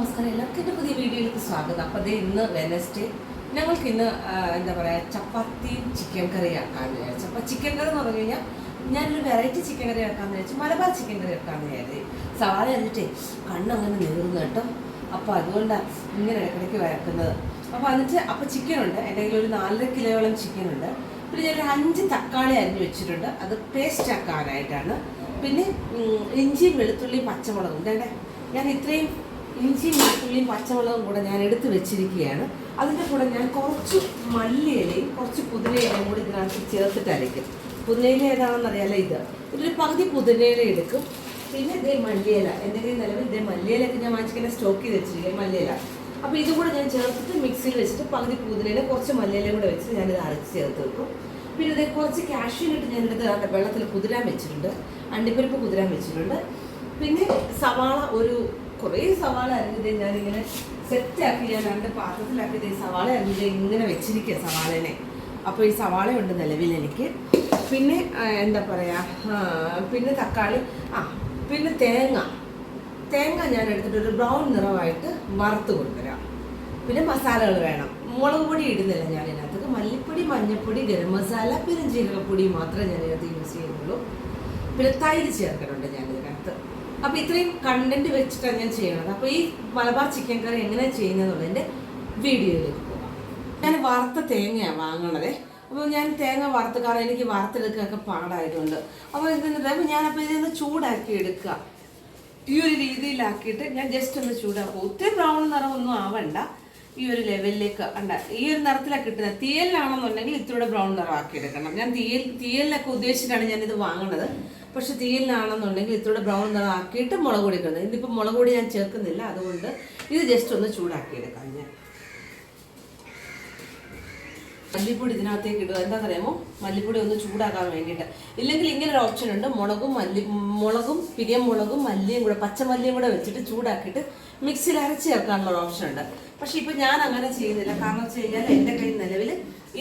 നമസ്കാരം. എല്ലാവർക്കും എന്റെ പുതിയ വീഡിയോയിലേക്ക് സ്വാഗതം. അപ്പോൾ അതേ ഇന്ന് വെനസ്ഡേ ഞങ്ങൾക്ക് ഇന്ന് എന്താ പറയുക ചപ്പാത്തിയും ചിക്കൻ കറി ആക്കാമെന്ന് വിചാരിച്ചു. അപ്പോൾ ചിക്കൻ കറി എന്ന് പറഞ്ഞു കഴിഞ്ഞാൽ ഞാനൊരു വെറൈറ്റി ചിക്കൻ കറി ആക്കാമെന്ന് വിചാരിച്ചു. മലബാർ ചിക്കൻ കറി ആക്കാമെന്ന് വിചാരിച്ചു. സവാള എന്നിട്ടേ കണ്ണങ്ങനെ നീറുന്നു കേട്ടോ. അപ്പോൾ അതുകൊണ്ടാണ് ഇങ്ങനെ ഇടയ്ക്കിടയ്ക്ക് വരക്കുന്നത് അപ്പോൾ എന്നിട്ട് അപ്പോൾ ചിക്കനുണ്ട് എന്റെ കയ്യിൽ ഒരു നാലര കിലോയോളം ചിക്കനുണ്ട് പിന്നെ ഞാനൊരു അഞ്ച് തക്കാളി അരിഞ്ഞ് വെച്ചിട്ടുണ്ട്. അത് പേസ്റ്റ് ആക്കാനായിട്ടാണ്. പിന്നെ ഇഞ്ചിയും വെളുത്തുള്ളിയും പച്ചമുളകും. ഞാൻ ഇത്രയും ഇഞ്ചിയും വെളുത്തുള്ളിയും പച്ചമുളകും കൂടെ ഞാൻ എടുത്ത് വെച്ചിരിക്കുകയാണ്. അതിന്റെ കൂടെ ഞാൻ കുറച്ച് മല്ലിയിലയും കുറച്ച് പുതിനയിലയും കൂടി ഇതിനകത്ത് ചേർത്തിട്ട് അരയ്ക്കും. പുതിനയില ഏതാണെന്ന് അറിയാലോ ഇത്? ഇതിൽ പകുതി പുതിനയില എടുക്കും. പിന്നെ ഇതേ മല്ലിയില. എന്തെങ്കിലും നിലവിൽ ഇതേ മല്ലിയിലൊക്കെ ഞാൻ വാങ്ങിച്ചിങ്ങനെ സ്റ്റോക്ക് ചെയ്ത് വെച്ചിരിക്കുക മല്ലിയില. അപ്പോൾ ഇതും കൂടെ ഞാൻ ചേർത്തിട്ട് മിക്സിയിൽ വെച്ചിട്ട് പകുതി പുതിനയില കുറച്ച് മല്ലിയിലയും കൂടെ വെച്ചിട്ട് ഞാനിത് അരച്ച് ചേർത്ത് വെക്കും. പിന്നെ ഇതേ കുറച്ച് കാഷ്യൂനിട്ട് എടുത്ത് വെള്ളത്തിൽ കുതിരാൻ വെച്ചിട്ടുണ്ട്. അണ്ടിപ്പരിപ്പ് കുതിരാൻ വെച്ചിട്ടുണ്ട്. പിന്നെ സവാള ഒരു കുറേ സവാള അരിഞ്ഞത് ഞാനിങ്ങനെ സെറ്റാക്കി ഞാൻ രണ്ട് പാത്രത്തിലാക്കിയത് ഈ സവാള അരിഞ്ഞത് ഇങ്ങനെ വെച്ചിരിക്കുക സവാളനെ. അപ്പോൾ ഈ സവാള ഉണ്ട് നിലവിൽ എനിക്ക്. പിന്നെ എന്താ പറയുക പിന്നെ തക്കാളി ആ പിന്നെ തേങ്ങ. തേങ്ങ ഞാൻ എടുത്തിട്ട് ഒരു ബ്രൗൺ നിറമായിട്ട് വറുത്ത് കൊണ്ടുവരാം. പിന്നെ മസാലകൾ വേണം. മുളക് പൊടി ഇടുന്നില്ല ഞാൻ ഇതിനകത്ത്. മല്ലിപ്പൊടി മഞ്ഞൾപ്പൊടി ഗരം മസാല പിന്നെ ജീരകപ്പൊടി മാത്രമേ ഞാൻ ഇതിനകത്ത് യൂസ് ചെയ്യുന്നുള്ളൂ. പിന്നെ തൈര് ചേർക്കുന്നുണ്ട് ഞാൻ. അപ്പോൾ ഇത്രയും കണ്ടന്റ് വെച്ചിട്ടാണ് ഞാൻ ചെയ്യണത്. അപ്പോൾ ഈ മലബാർ ചിക്കൻ കറി എങ്ങനെ ചെയ്യുന്നതെന്നുള്ളതിന്റെ വീഡിയോയിലേക്ക് പോകാം. ഞാൻ വറുത്ത തേങ്ങയാണ് വാങ്ങണത്. അപ്പോൾ ഞാൻ തേങ്ങ വറുത്ത് കാരണം എനിക്ക് വറുത്തെടുക്കുകയൊക്കെ പാടായതുകൊണ്ട്. അപ്പോൾ ഇതിന്റെ അപ്പോൾ ഞാനപ്പോൾ ചൂടാക്കി എടുക്കുക. ഈ ഒരു രീതിയിലാക്കിയിട്ട് ഞാൻ ജസ്റ്റ് ഒന്ന് ചൂടാക്കും. ഒത്തിരി ബ്രൗൺ നിറമൊന്നും ആവണ്ട. ഈ ഒരു ലെവലിലേക്ക് അണ്ട ഈ ഒരു നിറത്തിലാണ് കിട്ടുന്നത്. തീയലിലാണെന്നുണ്ടെങ്കിൽ ഇത്തിരി ബ്രൗൺ നിറം ആക്കി എടുക്കണം. ഞാൻ തീയൽ തീയലിനൊക്കെ ഉദ്ദേശിച്ചിട്ടാണ് ഞാനിത് വാങ്ങണത്. പക്ഷെ തീയിലാണെന്നുണ്ടെങ്കിൽ ഇത്തിരി ബ്രൗൺ നിറം ആക്കിയിട്ട് മുളക് പൊടി ഇടുന്നത് ഇതിപ്പോൾ മുളക് പൊടി ഞാൻ ചേർക്കുന്നില്ല. അതുകൊണ്ട് ഇത് ജസ്റ്റ് ഒന്ന് ചൂടാക്കി എടുക്കാം ഞാൻ. മല്ലിപ്പൊടി ഇതിനകത്തേക്ക് ഇടുക. എന്താ പറയുമോ മല്ലിപ്പൊടി ഒന്ന് ചൂടാക്കാൻ വേണ്ടിയിട്ട്. ഇല്ലെങ്കിൽ ഇങ്ങനെ ഒരു ഓപ്ഷൻ ഉണ്ട്. മുളകും മല്ലി മുളകും പിരിയൻ മുളകും മല്ലിയും കൂടെ പച്ചമല്ലിയും കൂടെ വെച്ചിട്ട് ചൂടാക്കിയിട്ട് മിക്സിയിൽ അരച്ച് ചേർക്കാനുള്ള ഓപ്ഷൻ ഉണ്ട്. പക്ഷെ ഇപ്പൊ ഞാൻ അങ്ങനെ ചെയ്യുന്നില്ല. കാരണം വെച്ച് കഴിഞ്ഞാൽ എന്റെ കയ്യിൽ നിലവിൽ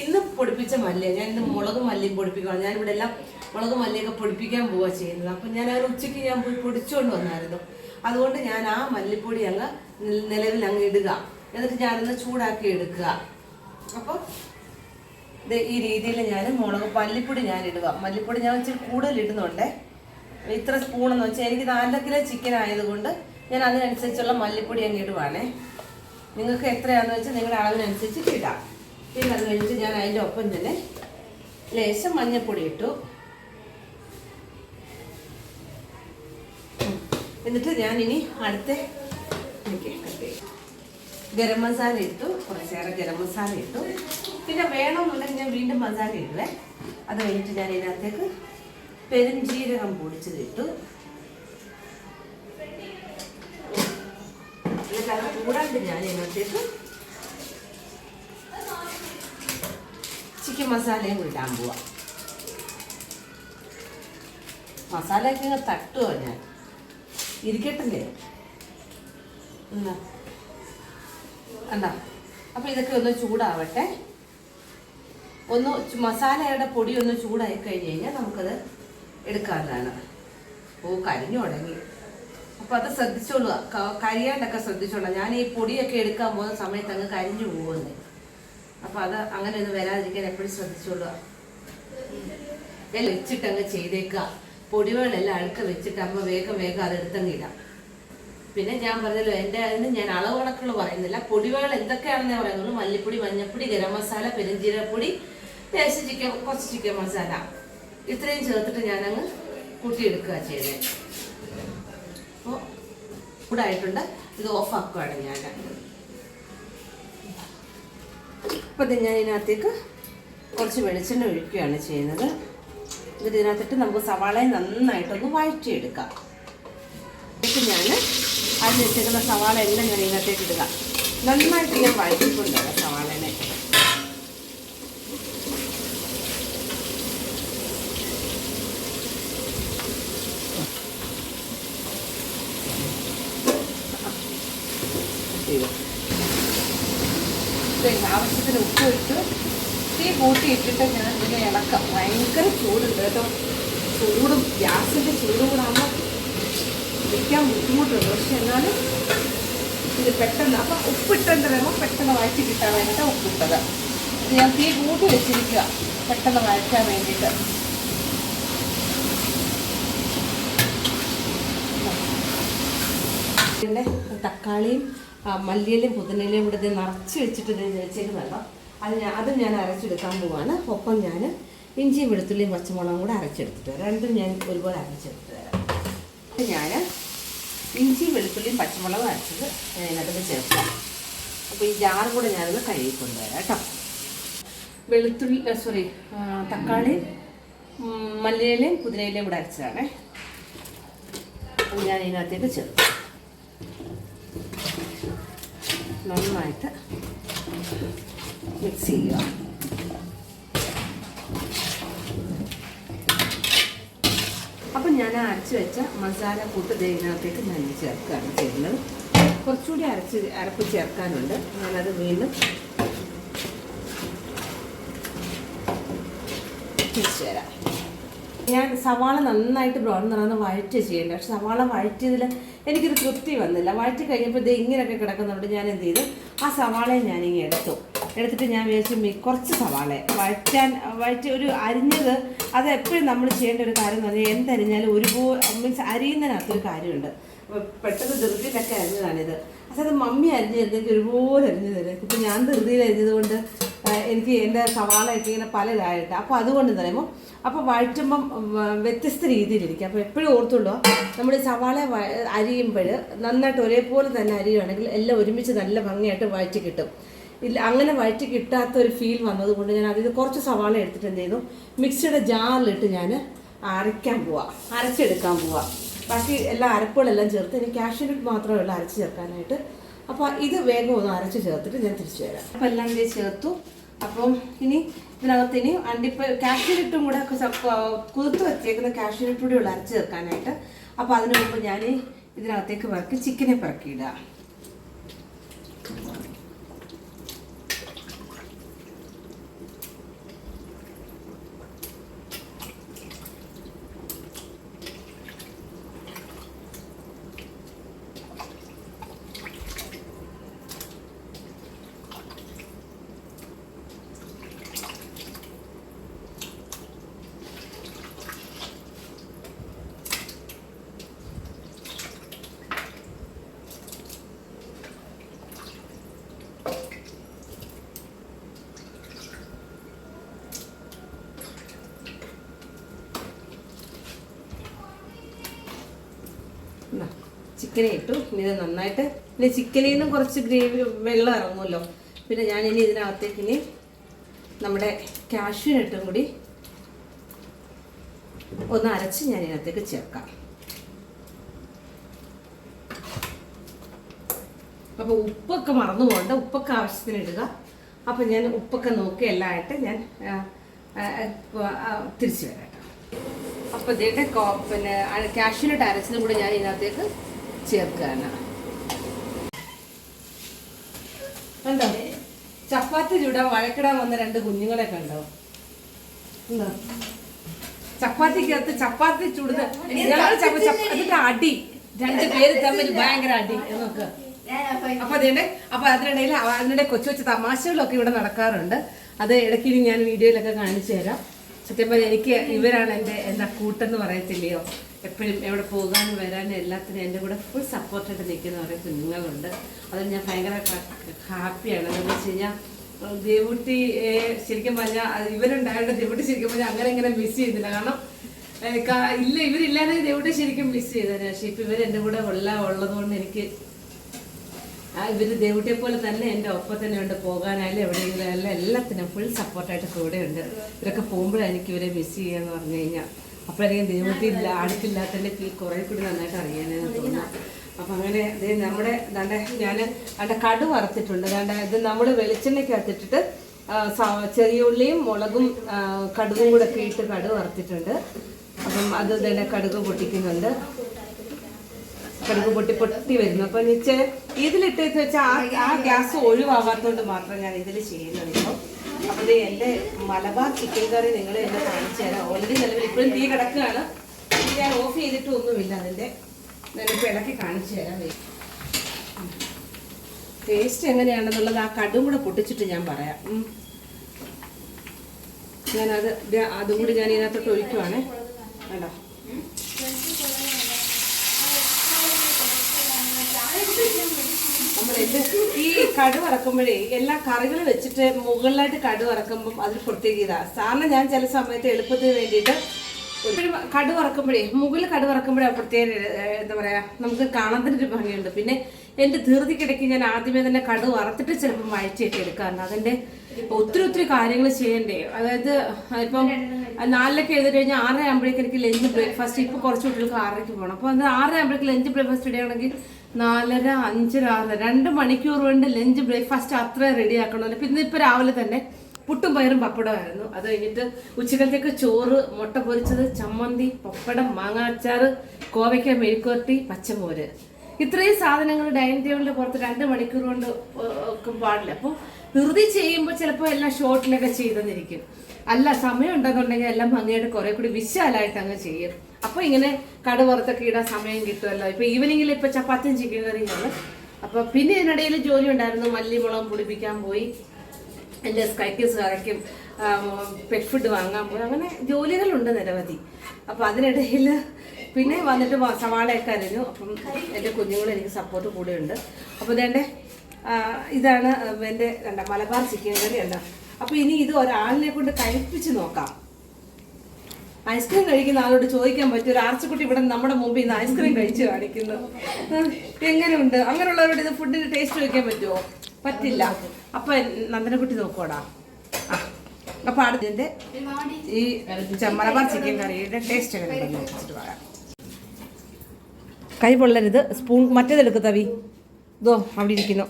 ഇന്ന് പൊടിപ്പിച്ച മല്ലിയാണ് ഞാൻ ഇന്ന് മുളകും മല്ലിയും പൊടിപ്പിക്കുകയാണ് ഞാൻ ഇവിടെ എല്ലാം മുളക് മല്ലിയൊക്കെ പൊടിപ്പിക്കാൻ പോവുക ചെയ്യുന്നത്. അപ്പം ഞാൻ അത് ഉച്ചയ്ക്ക് ഞാൻ പോയി പൊടിച്ചുകൊണ്ട് വന്നായിരുന്നു. അതുകൊണ്ട് ഞാൻ ആ മല്ലിപ്പൊടി അങ്ങ് നിലവിൽ അങ്ങ് ഇടുക. എന്നിട്ട് ഞാനൊന്ന് ചൂടാക്കി എടുക്കുക. അപ്പോൾ ഈ രീതിയിൽ ഞാൻ മുളക് മല്ലിപ്പൊടി ഞാൻ ഇടുക. മല്ലിപ്പൊടി ഞാൻ ഇച്ചിരി കൂടുതൽ ഇടുന്നുണ്ടേ. ഇത്ര സ്പൂണെന്ന് വെച്ചാൽ എനിക്ക് നാലര കിലോ ചിക്കൻ ആയതുകൊണ്ട് ഞാൻ അതിനനുസരിച്ചുള്ള മല്ലിപ്പൊടി അങ്ങ് ഇടുവാണേ. നിങ്ങൾക്ക് എത്രയാണെന്ന് വെച്ചാൽ നിങ്ങളുടെ അളവിനനുസരിച്ച് ഇടാം. പിന്നെ അത് കഴിഞ്ഞിട്ട് ഞാൻ അതിന്റെ ഒപ്പം തന്നെ ലേശം മഞ്ഞൾപ്പൊടി ഇട്ടു. എന്നിട്ട് ഞാൻ ഇനി അടുത്ത ഗരം മസാല ഇട്ടു. കുറച്ചേറെ ഗരം മസാല ഇട്ടു. പിന്നെ വേണമെന്നുണ്ടെങ്കിൽ ഞാൻ വീണ്ടും മസാല ഇടുവേ. അത് കഴിഞ്ഞിട്ട് ഞാൻ ഇതിനകത്തേക്ക് പെരും ജീരകം പൊടിച്ചത് ഇട്ടു. അത് കൂടാണ്ട് ഞാൻ ഇതിനകത്തേക്ക് ചിക്കൻ മസാലയും കൂടി ഇടാൻ പോവാ. മസാലയൊക്കെ തട്ടുമോ ഞാൻ? ഇരിക്കട്ടല്ലേ? എന്നാ അപ്പോൾ ഇതൊക്കെ ഒന്ന് ചൂടാവട്ടെ. ഒന്ന് മസാലയുടെ പൊടി ഒന്ന് ചൂടായി കഴിഞ്ഞ് കഴിഞ്ഞാൽ നമുക്കത് എടുക്കാവുന്നതാണ്. ഓ കരിഞ്ഞു തുടങ്ങി. അപ്പോൾ അത് ശ്രദ്ധിച്ചോളുക. കരിയാണ്ടൊക്കെ ശ്രദ്ധിച്ചോളാം ഞാൻ ഈ പൊടിയൊക്കെ എടുക്കാൻ പോകുന്ന സമയത്ത് അങ്ങ് കരിഞ്ഞു പോകുന്നത് അപ്പൊ അത് അങ്ങനെ ഒന്നും വരാതിരിക്കാൻ എപ്പോഴും ശ്രദ്ധിച്ചോളുക. എല്ലാം വെച്ചിട്ട് അങ്ങ് ചെയ്തേക്കുക. പൊടികളെല്ലാം അഴുക്ക വെച്ചിട്ട് അമ്മ വേഗം വേഗം അത് എടുത്തങ്ങ് ഇടാം. പിന്നെ ഞാൻ പറഞ്ഞല്ലോ എന്റെ അതിന് ഞാൻ അളവ് കണക്കുകൾ പറയുന്നില്ല. പൊടിവകൾ ഞാൻ പറയുന്നുള്ളൂ. മല്ലിപ്പൊടി മഞ്ഞപ്പൊടി ഗരം മസാല പെരുംജീരപ്പൊടി ലേശം ചിക്കൻ കുറച്ച് ചിക്കൻ മസാല. ഇത്രയും ചേർത്തിട്ട് ഞാനങ്ങ് കൂട്ടിയെടുക്കുക ചെയ്തത് അപ്പോൾ ചൂടായിട്ടുണ്ട് ഇത് ഓഫാക്കുകയാണ് ഞാൻ. ഇപ്പം ഞാൻ ഇതിനകത്തേക്ക് കുറച്ച് വെളിച്ചെണ്ണ ഒഴിക്കുകയാണ് ചെയ്യുന്നത്. എന്നിട്ട് ഇതിനകത്തിട്ട് നമുക്ക് സവാളയെ നന്നായിട്ടൊന്ന് വഴറ്റിയെടുക്കാം. എന്നിട്ട് ഞാൻ അതിൽ വെച്ചേക്കുന്ന സവാള എല്ലാം ഞാൻ ഇതിനകത്തേക്ക് ഇടുക. നന്നായിട്ട് ഞാൻ വഴറ്റിക്കൊണ്ടുവരാം സവാളനെ ഇത് ആവശ്യത്തിന് ഉപ്പ് ഇട്ട് തീ കൂട്ടി ഇട്ടിട്ട് ഞാൻ ഇതിനെ ഇളക്കാം. ഭയങ്കര ചൂടുണ്ട് കേട്ടോ. ചൂടും ഗ്യാസിന്റെ ചൂടും കൂടെ ആകുമ്പോൾ വെക്കാൻ ബുദ്ധിമുട്ടുണ്ട്. പക്ഷെ എന്നാലും ഇത് പെട്ടെന്ന് അപ്പം ഉപ്പിട്ടേണ്ട വരുമ്പോൾ പെട്ടെന്ന് വഴറ്റി കിട്ടാൻ വേണ്ടിയിട്ട് ഉപ്പിട്ടത്. ഞാൻ തീ കൂട്ടി വെച്ചിരിക്കുക പെട്ടെന്ന് വഴറ്റാൻ വേണ്ടിയിട്ട്. തക്കാളിയും മല്ലിയിലും പുതിനയിലും ഇത് നിറച്ച് വെച്ചിട്ട് ഇത് വെച്ചേക്കുന്നതല്ല അത് ഞാൻ അത് ഞാൻ അരച്ചെടുക്കാൻ പോവാണ്. ഒപ്പം ഞാൻ ഇഞ്ചി വെളുത്തുള്ളിയും പച്ചമുളകും കൂടെ അരച്ചെടുത്തിട്ട് വരാം. രണ്ടും ഞാൻ ഒരുപോലെ അരച്ചെടുത്ത് തരാം ഞാൻ ഇഞ്ചി വെളുത്തുള്ളിയും പച്ചമുളകും അരച്ചത് അതിനകത്ത് ചേർക്കാം. അപ്പോൾ ഈ ജാർ കൂടെ ഞാനത് കഴുകി കൊണ്ടുവരാം കേട്ടോ. വെളുത്തുള്ളി സോറി തക്കാളി മല്ലിയിലയും പുതിനയിലയും കൂടെ അരച്ചതാണേ. ഞാൻ ഇതിനകത്തേക്ക് ചേർക്കും. നന്നായിട്ട് മിക്സ് ചെയ്യുക. അപ്പം ഞാൻ അരച്ച് വെച്ച മസാല കൂട്ട് ഇതിനകത്തേക്ക് ഞാൻ ചേർക്കുകയാണ് ചെയ്യുന്നത്. കുറച്ചുകൂടി അരച്ച് അരപ്പ് ചേർക്കാനുണ്ട്. ഞാനത് വീണ്ടും തിരിച്ചു തരാം. ഞാൻ സവാള നന്നായിട്ട് ബ്രൗൺ നിറന്ന് വഴറ്റ് ചെയ്യേണ്ടത് പക്ഷെ സവാള വഴറ്റിയതിൽ എനിക്കൊരു തൃപ്തി വന്നില്ല. വഴറ്റി കഴിഞ്ഞപ്പോൾ ഇത് ഇങ്ങനെയൊക്കെ കിടക്കുന്നതുകൊണ്ട് ഞാൻ എന്ത് ചെയ്തു? ആ സവാളയെ ഞാനിങ്ങനെ എടുത്തു. എടുത്തിട്ട് ഞാൻ വിചാരിച്ചു കുറച്ച് സവാള. വഴറ്റാൻ വഴറ്റി ഒരു അരിഞ്ഞത് അത് എപ്പോഴും നമ്മൾ ചെയ്യേണ്ട ഒരു കാര്യം എന്ന് പറഞ്ഞാൽ എന്തരിഞ്ഞാലും ഒരുപോലെ മീൻസ് അരിയുന്നതിനകത്തൊരു കാര്യമുണ്ട്. പെട്ടെന്ന് ധൃതിയിലൊക്കെ അരിഞ്ഞതാണിത്. അതായത് മമ്മി അരിഞ്ഞ് തരുന്നെങ്കിൽ ഒരുപോലെ അരിഞ്ഞു തരും. ഇപ്പം ഞാൻ ധൃതിയിൽ അരിഞ്ഞത് കൊണ്ട് ആ, എനിക്ക് എന്റെ സവാളയൊക്കെ ഇങ്ങനെ പല ഇതായിട്ട്. അപ്പോൾ അതുകൊണ്ട് പറയുമ്പോൾ അപ്പോൾ വഴറ്റുമ്പം വ്യത്യസ്ത രീതിയിലിരിക്കും. അപ്പോൾ എപ്പോഴും ഓർത്തുള്ളൂ നമ്മൾ സവാള അരിയുമ്പോൾ നന്നായിട്ട് ഒരേപോലെ തന്നെ അരിയുകയാണെങ്കിൽ എല്ലാം ഒരുമിച്ച് നല്ല ഭംഗിയായിട്ട് വഴറ്റി കിട്ടും. ഇല്ല അങ്ങനെ വഴറ്റി കിട്ടാത്ത ഒരു ഫീൽ വന്നതുകൊണ്ട് ഞാൻ അതിൽ കുറച്ച് സവാള എടുത്തിട്ട് എന്ത് ചെയ്തു മിക്സിയുടെ ജാറിലിട്ട് ഞാൻ അരയ്ക്കാൻ പോവാം. അരച്ചെടുക്കാൻ പോവാം. ബാക്കി എല്ലാ അരപ്പുകളെല്ലാം ചേർത്ത് ഇനി കാഷ്യൂനട്ട് മാത്രമേ ഉള്ളൂ അരച്ച് ചേർക്കാനായിട്ട്. അപ്പോൾ ഇത് വേഗം ഒന്ന് അരച്ച് ചേർത്തിട്ട് ഞാൻ തിരിച്ചു വരാം. അപ്പോൾ എല്ലാം ഇതേ ചേർത്തു. അപ്പം ഇനി ഇതിനകത്ത് ഇനി അണ്ടിപ്പ കാഷ്യൂനട്ടും കൂടെ കുതിർത്ത് വെച്ചേക്കുന്ന കാഷ്യൂനട്ട് കൂടി ഉള്ള അരച്ച് ചേർക്കാനായിട്ട്. അപ്പോൾ അതിനു മുമ്പ് ഞാൻ ഇതിനകത്തേക്ക് പിറക്കി ചിക്കനെ പിറക്കിയിടുക ചിക്കനെ ഇട്ടു. ഇനി ഇത് നന്നായിട്ട് പിന്നെ ചിക്കനിൽ നിന്നും കുറച്ച് ഗ്രേവി വെള്ളം ഇറങ്ങുമല്ലോ. പിന്നെ ഞാൻ ഇനി ഇതിനകത്തേക്ക് ഇനി നമ്മുടെ കാഷ്യൂനിട്ടും കൂടി ഒന്ന് അരച്ച് ഞാൻ ഇതിനകത്തേക്ക് ചേർക്കാം. അപ്പോൾ ഉപ്പൊക്കെ മറന്നു പോകണ്ട. ഉപ്പൊക്കെ ആവശ്യത്തിന് ഇടുക. അപ്പോൾ ഞാൻ ഉപ്പൊക്കെ നോക്കി എല്ലാം ആയിട്ട് ഞാൻ തിരിച്ചു വരാം അപ്പോൾ ഇതിന്റെ പിന്നെ കാഷ്യൂനട്ട് അരച്ചതും കൂടെ ഞാൻ ഇതിനകത്തേക്ക് ചേർക്കുകയാണ്. കണ്ടോ? ചപ്പാത്തി ചൂടാൻ വഴക്കിടാൻ വന്ന രണ്ട് കുഞ്ഞുങ്ങളെ കണ്ടോ? ഉണ്ടോ? ചപ്പാത്തിക്കകത്ത് ചപ്പാത്തി ചൂടുന്ന അടി. രണ്ട് പേര് തമ്മിൽ ഭയങ്കര അടി. നോക്ക് അപ്പൊ അതിന്റെ അപ്പൊ അതിനിടയിൽ അതിനിടെ കൊച്ചു കൊച്ചു തമാശകളൊക്കെ ഇവിടെ നടക്കാറുണ്ട്. അത് ഇടയ്ക്ക് ഞാൻ വീഡിയോയിലൊക്കെ കാണിച്ചു തരാം. സത്യം പറഞ്ഞാൽ എനിക്ക് ഇവരാണ് എന്റെ എന്താ കൂട്ടെന്ന് പറയത്തില്ലയോ? എപ്പോഴും എവിടെ പോകാനും വരാനും എല്ലാത്തിനും എന്റെ കൂടെ ഫുൾ സപ്പോർട്ടായിട്ട് നിൽക്കുന്ന കുറേ കുഞ്ഞുങ്ങളുണ്ട്. അതിൽ ഞാൻ ഭയങ്കര ഹാപ്പിയാണ്. എന്താണെന്ന് വെച്ച് കഴിഞ്ഞാൽ ദേവുട്ടി ശരിക്കും പറഞ്ഞാൽ ഇവരുണ്ടായത് ദേവുട്ടി ശരിക്കും പറഞ്ഞാൽ അങ്ങനെ ഇങ്ങനെ മിസ് ചെയ്യുന്നില്ല. കാരണം ഇല്ല ഇവരില്ലാതെ ദേവുട്ടി ശരിക്കും മിസ് ചെയ്തേനെ. പക്ഷെ ഇപ്പം ഇവർ കൂടെ ഉള്ള ഉള്ളതുകൊണ്ട് എനിക്ക് ആ ഇവർ ദേവുട്ടിയെ പോലെ തന്നെ എന്റെ ഒപ്പം തന്നെ ഉണ്ട് പോകാനായാലും എവിടെയെങ്കിലും ആയാലും എല്ലാത്തിനും ഫുൾ സപ്പോർട്ടായിട്ട് കൂടെ ഉണ്ട്. ഇവരൊക്കെ പോകുമ്പോഴാണ് എനിക്ക് ഇവരെ മിസ് ചെയ്യാന്ന് പറഞ്ഞു കഴിഞ്ഞാൽ അപ്പോഴായിരിക്കും ദേവുട്ടി ഇല്ല അടുത്തില്ലാത്തതിന്റെ ഫീൽ കുറേ കൂടി നന്നായിട്ട് അറിയാനെന്ന് തോന്നുന്നു അപ്പം അങ്ങനെ ദേ നമ്മുടെ ദാണ്ടെ ഞാൻ അതിന്റെ കടു വറുത്തിട്ടുണ്ട്. ദാണ്ടെ ഇത് നമ്മൾ വെളിച്ചെണ്ണയ്ക്കകത്തിട്ടിട്ട് ചെറിയ ഉള്ളിയും മുളകും കടുകും കൂടെ ഒക്കെ ഇട്ട് കടു വറുത്തിട്ടുണ്ട്. അപ്പം അത് തന്നെ കടുക് പൊട്ടിക്കുന്നുണ്ട്. കടുക് പൊട്ടി പൊട്ടി വരുന്നു. അപ്പൊ നിച്ച് ഇതിലിട്ട് വെച്ചാൽ ആ ഗ്യാസ് ഒഴിവാകാത്തതുകൊണ്ട് മാത്രം ഞാൻ ഇതിൽ ചെയ്യുന്നത് ഇപ്പൊ. അപ്പൊ ഇത് എന്റെ മലബാർ ചിക്കൻ കറി നിങ്ങൾ എന്നെ കാണിച്ചു തരാം. ഓൾറെഡി നിലവിൽ ഇപ്പോഴും തീ കിടക്കുകയാണ്. ഞാൻ ഓഫ് ചെയ്തിട്ട് ഒന്നുമില്ല. അതിന്റെ ഞാനിപ്പോൾ ഇടയ്ക്ക് കാണിച്ചു തരാം. ടേസ്റ്റ് എങ്ങനെയാണെന്നുള്ളത് ആ കടും കൂടെ പൊട്ടിച്ചിട്ട് ഞാൻ പറയാം. ഞാനത് അതും കൂടി ഞാൻ ഇതിനകത്തോട്ട് ഒഴിക്കുവാണേ. വേണ്ടോ ഈ കടു വറക്കുമ്പോഴേ എല്ലാ കറികൾ വെച്ചിട്ട് മുകളിലായിട്ട് കടു വറക്കുമ്പം അതിൽ പ്രത്യേകത. സാറിന് ഞാൻ ചില സമയത്ത് എളുപ്പത്തിന് വേണ്ടിയിട്ട് കടു വറക്കുമ്പോഴേ മുകളിൽ കടു വറക്കുമ്പോഴേ പ്രത്യേക എന്താ പറയാ നമുക്ക് കാണാൻ ഒരു ഭംഗിയുണ്ട്. പിന്നെ എന്റെ ധീർതിക്കിടയ്ക്ക് ഞാൻ ആദ്യമേ തന്നെ കടു വറുത്തിട്ട് ചിലപ്പോൾ വഴറ്റിയൊക്കെ എടുക്കാറുണ്ട്. അതിന്റെ ഒത്തിരി ഒത്തിരി കാര്യങ്ങൾ ചെയ്യണ്ടേ. അതായത് ഇപ്പം നാലിലൊക്കെ എഴുതി കഴിഞ്ഞാൽ ആറര ആകുമ്പോഴേക്കും എനിക്ക് ലഞ്ച് ബ്രേക്ക്ഫാസ്റ്റ് ഇപ്പോൾ കുറച്ച് കുട്ടികൾക്ക് ആറരയ്ക്ക് പോകണം. അപ്പോൾ അത് ആറര ആകുമ്പോഴേക്കും ലഞ്ച് ബ്രേക്ക്ഫാസ്റ്റ് റെഡി ആണെങ്കിൽ നാലര അഞ്ചര ആറര രണ്ട് മണിക്കൂർ കൊണ്ട് ലഞ്ച് ബ്രേക്ക്ഫാസ്റ്റ് അത്ര റെഡി ആക്കണമല്ലോ. പിന്നെ ഇപ്പോൾ രാവിലെ തന്നെ പുട്ടും പയറും പപ്പടമായിരുന്നു അത് കഴിഞ്ഞിട്ട് ഉച്ചക്കലത്തേക്ക് ചോറ് മുട്ട പൊരിച്ചത് ചമ്മന്തി പപ്പടം മാങ്ങ അച്ചാറ് കോവയ്ക്ക മെഴുക്കുവരട്ടി പച്ചമോര്. ഇത്രയും സാധനങ്ങൾ ഡൈനിങ് ടേബിളിന്റെ പുറത്ത് രണ്ട് മണിക്കൂർ കൊണ്ട് ഒക്കെ പാടില്ല. അപ്പോൾ ധൃതി ചെയ്യുമ്പോൾ ചിലപ്പോൾ എല്ലാം ഷോർട്ടിലൊക്കെ ചെയ്തെന്നിരിക്കും അല്ല സമയം ഉണ്ടെന്നുണ്ടെങ്കിൽ എല്ലാം ഭംഗിയായിട്ട് കുറെ കൂടി വിശാലായിട്ട് അങ്ങ് ചെയ്യും. അപ്പോൾ ഇങ്ങനെ കടുവറുത്തൊക്കെ ഇടാൻ സമയം കിട്ടുമല്ലോ. ഇപ്പോൾ ഈവനിങ്ങിൽ ഇപ്പോൾ ചപ്പാത്തിയും ചിക്കൻ കറിയും അപ്പോൾ പിന്നെ ഇതിനിടയിൽ ജോലി ഉണ്ടായിരുന്നു. മല്ലിമുളകും പൊടിപ്പിക്കാൻ പോയി. എന്റെ സ്കൈപ്പീസ് കറയ്ക്കും പെറ്റ് ഫുഡ് വാങ്ങാൻ പോകും അങ്ങനെ ജോലികളുണ്ട് നിരവധി. അപ്പം അതിനിടയിൽ പിന്നെ വന്നിട്ട് സവാളയൊക്കെ അരിഞ്ഞു. അപ്പം എന്റെ കുഞ്ഞുങ്ങളും എനിക്ക് സപ്പോർട്ട് കൂടെയുണ്ട്. അപ്പോൾ ഇതേണ്ട ഇതാണ് എന്റെ കണ്ട മലബാർ ചിക്കൻ കറി ഉണ്ട് അപ്പോൾ ഇനി ഇത് ഒരാളിനെ കൊണ്ട് കഴിപ്പിച്ച് നോക്കാം. ഐസ്ക്രീം കഴിക്കുന്ന ആളോട് ചോദിക്കാൻ പറ്റും ഒരു ആർച്ചക്കുട്ടി ഇവിടെ നമ്മുടെ മുമ്പിൽ നിന്ന് ഐസ്ക്രീം കഴിച്ച് കാണിക്കുന്നു. എങ്ങനെയുണ്ട്? അങ്ങനെയുള്ളവരോട് ഇത് ഫുഡിന്റെ ടേസ്റ്റ് ചോദിക്കാൻ പറ്റുമോ പറ്റില്ല. അപ്പൊ നന്ദനക്കുട്ടി നോക്കോടാ ആ അപ്പൊ അടുത്തതിന്റെ ഈ മലബാർ ചിക്കൻ കറിയുടെ ടേസ്റ്റ് എങ്ങനെ പറയാം. കൈ പൊള്ളരുത്. സ്പൂൺ മറ്റേതെടുക്ക് തവി. ഇതോ അവിടെ ഇരിക്കുന്നു.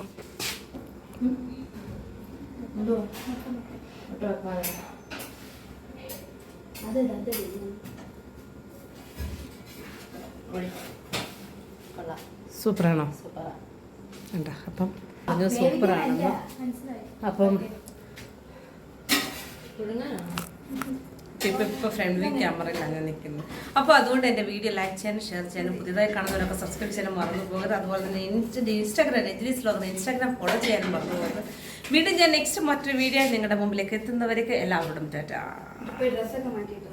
സൂപ്പറാണോ ഉണ്ട് അപ്പം അത് സൂപ്പറാണെന്ന്. അപ്പം ഇപ്പം ഇപ്പോൾ ഫ്രണ്ട്ലി ക്യാമറയിൽ അങ്ങനെ നിൽക്കുന്നു അപ്പോൾ അതുകൊണ്ട് എന്റെ വീഡിയോ ലൈക്ക് ചെയ്യാനും ഷെയർ ചെയ്യാനും പുതിയതായി കാണുന്നവരൊക്കെ സബ്സ്ക്രൈബ് ചെയ്യാനും മറന്നു പോകരുത്. അതുപോലെ തന്നെ എന്റെ ഇൻസ്റ്റാഗ്രാം രജനീസ് ലോകം ഇൻസ്റ്റാഗ്രാം ഫോളോ ചെയ്യാനും മറന്നു പോകരുത്. വീണ്ടും ഞാൻ നെക്സ്റ്റ് മറ്റൊരു വീഡിയോ നിങ്ങളുടെ മുമ്പിലേക്ക് എത്തുന്നവരേക്ക് എല്ലാവരോടും ടാറ്റാ. ഡ്രസ്സൊക്കെ മാറ്റിയിട്ട്